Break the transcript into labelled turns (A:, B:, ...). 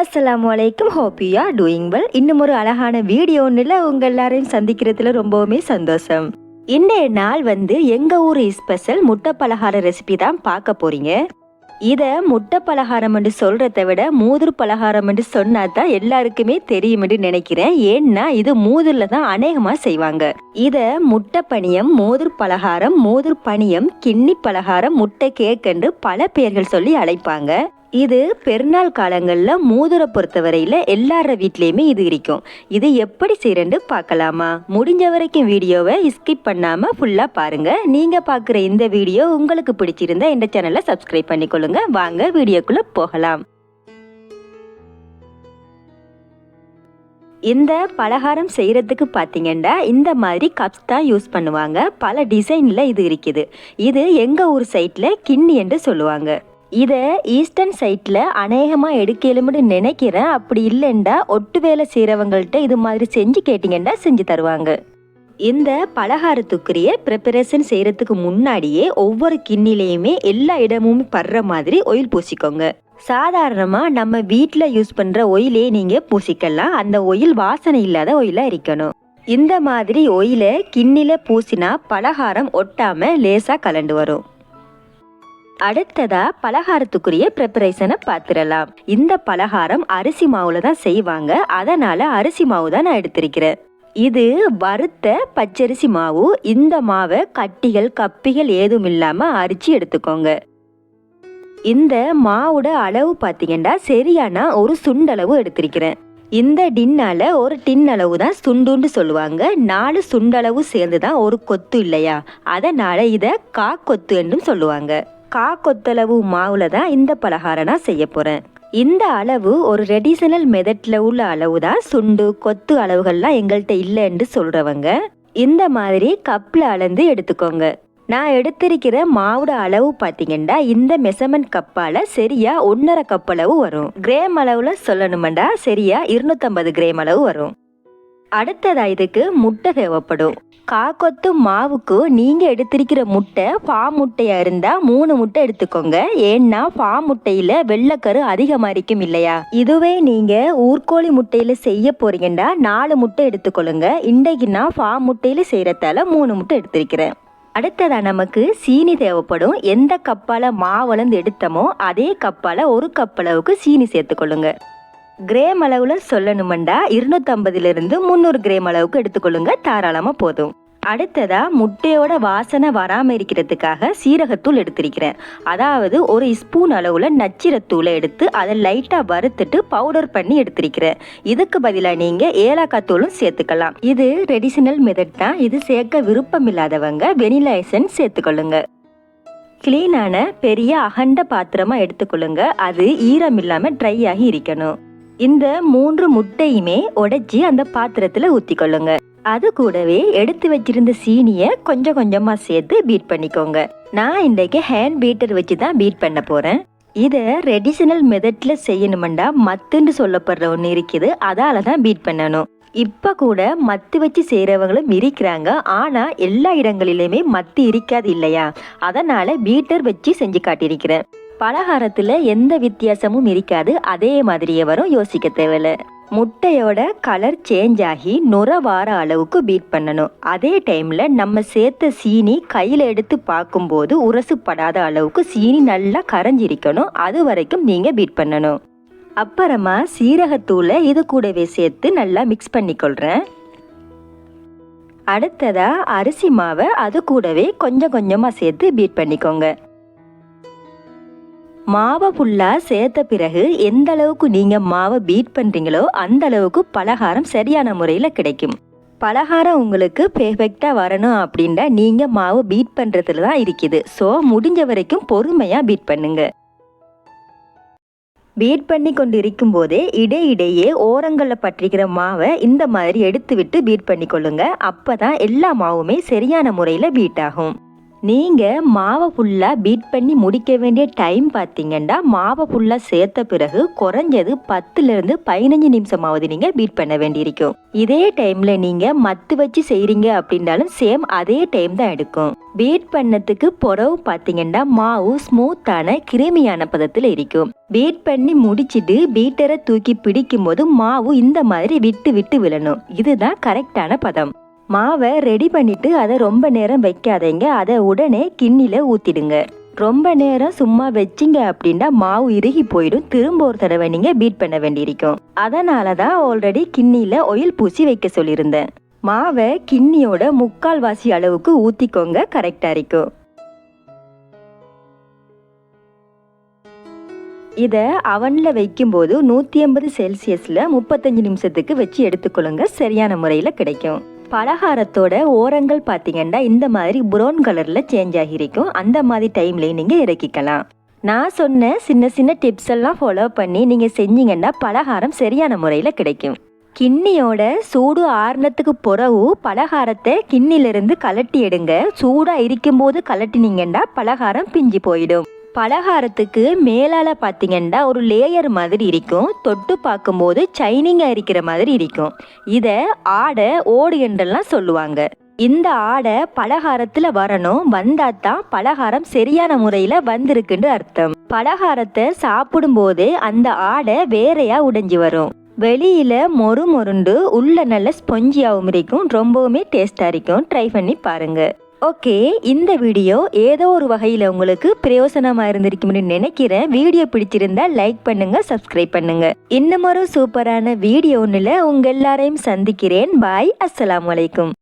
A: அஸ்ஸலாமு அலைக்கும் hope you are doing well இன்னும் ஒரு அழகான வீடியோ ஒன்றில் உங்கள் எல்லாரையும் சந்திக்கிறதுல ரொம்பவுமே சந்தோஷம். இன்றைய நாள் வந்து எங்கள் ஊர் ஸ்பெஷல் முட்டை பலகார ரெசிபி தான் பார்க்க போறீங்க. இதை முட்டை பலகாரம் என்று சொல்கிறத விட மூதுர் பலகாரம் என்று சொன்னா தான் எல்லாருக்குமே என்று நினைக்கிறேன். ஏன்னா இது மூதுரில் தான் அநேகமாக செய்வாங்க. இதை முட்டை பணியம் மோதிர் பலகாரம் மோதிர் பணியம் கிண்ணி பலகாரம் முட்டை கேக் என்று பல பெயர்கள் சொல்லி அழைப்பாங்க. இது பெருநாள் காலங்களில் மூதுரை பொறுத்தவரையில் எல்லார வீட்லேயுமே இது இருக்கும். இது எப்படி செய்யறேன்னு பார்க்கலாமா? முடிஞ்ச வரைக்கும் வீடியோவை ஸ்கிப் பண்ணாமல் ஃபுல்லாக பாருங்கள் நீங்கள் பார்க்குற இந்த வீடியோ உங்களுக்கு பிடிச்சிருந்தா இந்த சேனலை சப்ஸ்கிரைப் பண்ணிக்கொள்ளுங்க. வாங்க வீடியோக்குள்ளே போகலாம். இந்த பலகாரம் செய்கிறதுக்கு பார்த்தீங்கன்னா இந்த மாதிரி கப்ஸ் தான் யூஸ் பண்ணுவாங்க. பல டிசைனில் இது இருக்குது. இது எங்கள் ஊர் சைட்டில் கிண்ணி என்று சொல்லுவாங்க. இதை ஈஸ்டர்ன் சைட்டில் அநேகமாக எடுக்கலும்னு நினைக்கிறேன். அப்படி இல்லைண்டா ஒட்டு வேலை செய்கிறவங்கள்ட்ட இது மாதிரி செஞ்சு கேட்டிங்கன்னா செஞ்சு தருவாங்க. இந்த பலகாரத்துக்குரிய ப்ரிப்பரேஷன் செய்கிறதுக்கு முன்னாடியே ஒவ்வொரு கிண்ணிலையுமே எல்லா இடமும் படுற மாதிரி ஒயில் பூசிக்கோங்க. சாதாரணமாக நம்ம வீட்டில் யூஸ் பண்ணுற ஒயிலே நீங்கள் பூசிக்கலாம். அந்த ஒயில் வாசனை இல்லாத ஒயிலாக இருக்கணும் இந்த மாதிரி ஒயிலை கிண்ணில பூசினா பலகாரம் ஒட்டாமல் லேசாக கலண்டு வரும். அடுத்ததா பலகாரத்துக்குரிய ப்ரிப்பரேஷனை பார்த்துடலாம் இந்த பலகாரம் அரிசி மாவுல தான் செய்வாங்க. அதனால அரிசி மாவு தான் நான் எடுத்திருக்கிறேன். இது வறுத்த பச்சரிசி மாவு. இந்த மாவை கட்டிகள் கப்பிகள் ஏதும் இல்லாம அரிச்சு எடுத்துக்கோங்க. இந்த மாவோட அளவு பார்த்தீங்கன்னா சரியான ஒரு சுண்டளவு எடுத்திருக்கிறேன். இந்த டின்னால ஒரு டின் அளவு தான் சுண்டுன்னு சொல்லுவாங்க. நாலு சுண்டளவு சேர்ந்து தான் ஒரு கொத்து இல்லையா? அதனால இதை கா கொத்து என்றும் சொல்லுவாங்க. கா கொத்தளவு மாவுல தான் இந்த பலகாரம் நான் செய்ய போறேன். இந்த அளவு ஒரு ரெடிஷனல் மெதட்ல உள்ள அளவு தான் சுண்டு கொத்து அளவுகள்லாம் எங்கள்கிட்ட இல்லைன்னு சொல்றவங்க. இந்த மாதிரி கப்பில் அளந்து எடுத்துக்கோங்க. நான் எடுத்திருக்கிற மாவோட அளவு பார்த்தீங்கன்னா இந்த மெசர்மெண்ட் கப்பால சரியா ஒன்னரை கப் அளவு வரும். கிரேம் அளவுல சொல்லணுமெண்டா சரியா இருநூத்தம்பது கிரேம் அளவு வரும். அடுத்ததா இதுக்கு முட்டை தேவைப்படும். காக்கொத்து மாவுக்கு நீங்க எடுத்திருக்கிற முட்டை பா முட்டையா இருந்தா மூணு முட்டை எடுத்துக்கோங்க. ஏன்னா பா முட்டையில வெள்ளைக்கரு அதிகமா இருக்கும் இல்லையா? இதுவே நீங்க ஊர்கோழி முட்டையில செய்ய போகிறீங்கன்னா நாலு முட்டை எடுத்துக்கொள்ளுங்க. இன்றைக்கு நான் பா முட்டையில செய்யறதால மூணு முட்டை எடுத்திருக்கிறேன். அடுத்ததா நமக்கு சீனி தேவைப்படும். எந்த கப்பால மாவளந்து எடுத்தமோ அதே கப்பால ஒரு கப்பளவுக்கு சீனி சேர்த்துக்கொள்ளுங்க. கிரேம் அளவில் சொல்லணுமெண்டா இருநூற்றம்பதுலேருந்து முந்நூறு கிரேம் அளவுக்கு எடுத்துக்கொள்ளுங்க. தாராளமாக போதும். அடுத்ததா முட்டையோட வாசனை வராமல் இருக்கிறதுக்காக சீரகத்தூள் எடுத்திருக்கிறேன். அதாவது ஒரு ஸ்பூன் அளவில் நச்சிரத்தூளை எடுத்து அதை லைட்டாக வறுத்துட்டு பவுடர் பண்ணி எடுத்திருக்கிறேன். இதுக்கு பதிலாக நீங்கள் ஏலக்காய் தூளும் சேர்த்துக்கலாம். இது ட்ரெடிஷனல் மெதட் தான். இது சேர்க்க விருப்பம் இல்லாதவங்க வெனிலா எசன்ஸ் சேர்த்துக்கொள்ளுங்க கிளீனான பெரிய அகண்ட பாத்திரமா எடுத்துக்கொள்ளுங்க. அது ஈரம் இல்லாமல் ட்ரை ஆகி இருக்கணும். இந்த மூன்று முட்டையுமே உடைச்சி அந்த பாத்திரத்துல ஊத்திக்கொள்ளுங்க. அது கூடவே எடுத்து வச்சிருந்த சீனியை கொஞ்சம் கொஞ்சமா சேர்த்து பீட் பண்ணிக்கோங்க. நான் இன்றைக்கு ஹேண்ட் பீட்டர் வச்சு தான் பீட் பண்ண போறேன். இதை ரெடிஷனல் மெத்தட்ல செய்யணுமெண்டா மத்துன்னு சொல்லப்படுற ஒன்று இருக்குது. அதால தான் பீட் பண்ணணும். இப்போ கூட மத்து வச்சு செய்கிறவங்களும் இருக்கிறாங்க. ஆனால் எல்லா இடங்களிலுமே மத்து இருக்காது இல்லையா? அதனால பீட்டர் வச்சு செஞ்சு காட்டியிருக்கிறேன். பலகாரத்தில் எந்த வித்தியாசமும் இருக்காது. அதே மாதிரியே வரும். யோசிக்க தேவையில்ல. முட்டையோட கலர் சேஞ்ச் ஆகி நுர வார அளவுக்கு பீட் பண்ணணும். அதே டைமில் நம்ம சேர்த்த சீனி கையில் எடுத்து பார்க்கும்போது உரசுப்படாத அளவுக்கு சீனி நல்லா கரைஞ்சிருக்கணும். அது வரைக்கும் நீங்கள் பீட் பண்ணணும். அப்புறமா சீரகத்தூளை இது கூடவே சேர்த்து நல்லா மிக்ஸ் பண்ணிக்கொள்கிறேன் அடுத்ததாக அரிசி மாவை அது கூடவே கொஞ்சம் கொஞ்சமாக சேர்த்து பீட் பண்ணிக்கோங்க. மாவை ஃபுல்லாக சேர்த்த பிறகு எந்த அளவுக்கு நீங்கள் மாவை பீட் பண்ணுறீங்களோ அந்த அளவுக்கு பலகாரம் சரியான முறையில் கிடைக்கும். பலகாரம் உங்களுக்கு பெர்ஃபெக்டாக வரணும் அப்படின்னா நீங்கள் மாவு பீட் பண்ணுறதுல தான் இருக்குது. ஸோ முடிஞ்ச வரைக்கும் பொறுமையாக பீட் பண்ணுங்க. பீட் பண்ணி கொண்டு இருக்கும் போதே இடையிடையே ஓரங்களில் பற்றிக்கிற மாவை இந்த மாதிரி எடுத்து விட்டு பீட் பண்ணி கொள்ளுங்க அப்போ தான் எல்லா மாவுமே சரியான முறையில் பீட் ஆகும். நீங்கள் மாவை ஃபுல்லாக பீட் பண்ணி முடிக்க வேண்டிய டைம் பார்த்தீங்கன்னா மாவை ஃபுல்லாக சேர்த்த பிறகு குறைஞ்சது பத்துலேருந்து பதினஞ்சு நிமிஷமாவது நீங்கள் பீட் பண்ண வேண்டியிருக்கும். இதே டைமில் நீங்கள் மத்து வச்சு செய்கிறீங்க அப்படின்னாலும் சேம் அதே டைம் தான் எடுக்கும். பீட் பண்ணத்துக்கு புறவு பார்த்தீங்கன்னா மாவு ஸ்மூத்தான கிருமியான பதத்தில் இருக்கும். பீட் பண்ணி முடிச்சிட்டு பீட்டரை தூக்கி பிடிக்கும் போது மாவு இந்த மாதிரி விட்டு விட்டு விழணும். இதுதான் கரெக்டான பதம். மாவை ரெடி பண்ணிட்டு அதை ரொம்ப நேரம் வைக்காதீங்க. அதை உடனே கிண்ணில ஊத்திடுங்க. ரொம்ப நேரம் சும்மா வச்சிங்க அப்படின்னா மாவு இறுகி போயிடும். திரும்ப ஒரு தடவை நீங்க பீட் பண்ண வேண்டியிருக்கும். அதனால தான் ஆல்ரெடி கிண்ணில ஒயில் பூசி வைக்க சொல்லியிருந்தேன். மாவை கிண்ணியோட முக்கால் வாசி அளவுக்கு ஊத்திக்கோங்க கரெக்டா இருக்கும். இதை அவனில் வைக்கும்போது நூற்றி ஐம்பது செல்சியஸில் முப்பத்தஞ்சு நிமிஷத்துக்கு வச்சு எடுத்துக்கொள்ளுங்க. சரியான முறையில் கிடைக்கும். பலகாரத்தோட ஓரங்கள் பார்த்தீங்கன்னா இந்த மாதிரி ப்ரௌன் கலரில் சேஞ்ச் ஆகியிருக்கும். அந்த மாதிரி டைம்லேயும் நீங்கள் இறக்கிக்கலாம். நான் சொன்ன சின்ன சின்ன டிப்ஸ் எல்லாம் ஃபாலோ பண்ணி நீங்கள் செஞ்சீங்கன்னா பலகாரம் சரியான முறையில் கிடைக்கும். கிண்ணியோட சூடு ஆறுனத்துக்கு பிறகு பலகாரத்தை கிண்ணிலிருந்து கலட்டி எடுங்க. சூடாக இருக்கும்போது கலட்டினீங்கன்னா பலகாரம் பிஞ்சு போயிடும். பலகாரத்துக்கு மேலால் பார்த்தீங்கன்னா ஒரு லேயர் மாதிரி இருக்கும். தொட்டு பார்க்கும்போது சைனிங்காக இருக்கிற மாதிரி இருக்கும். இதை ஆடை ஓடு என்றெல்லாம் சொல்லுவாங்க. இந்த ஆடை பலகாரத்தில் வரணும். வந்தால் தான் பலகாரம் சரியான முறையில் வந்திருக்குன்னு அர்த்தம். பலகாரத்தை சாப்பிடும்போது அந்த ஆடை வேறையாக உடைஞ்சி வரும். வெளியில் மொறு மொருண்டு உள்ள நல்ல ஸ்பொஞ்சியாகவும் இருக்கும். ரொம்பவுமே டேஸ்டாக இருக்கும். ட்ரை பண்ணி பாருங்கள் ஓகே இந்த வீடியோ ஏதோ ஒரு வகையில் உங்களுக்கு பிரயோசனமாக இருந்திருக்கும்னு நினைக்கிறேன். வீடியோ பிடிச்சிருந்தா லைக் பண்ணுங்க சப்ஸ்கிரைப் பண்ணுங்க. இன்னமொரு ஒரு சூப்பரான வீடியோ ஒன்றில் உங்கள் எல்லாரையும் சந்திக்கிறேன். பாய் அஸ்லாம் வலைக்கும்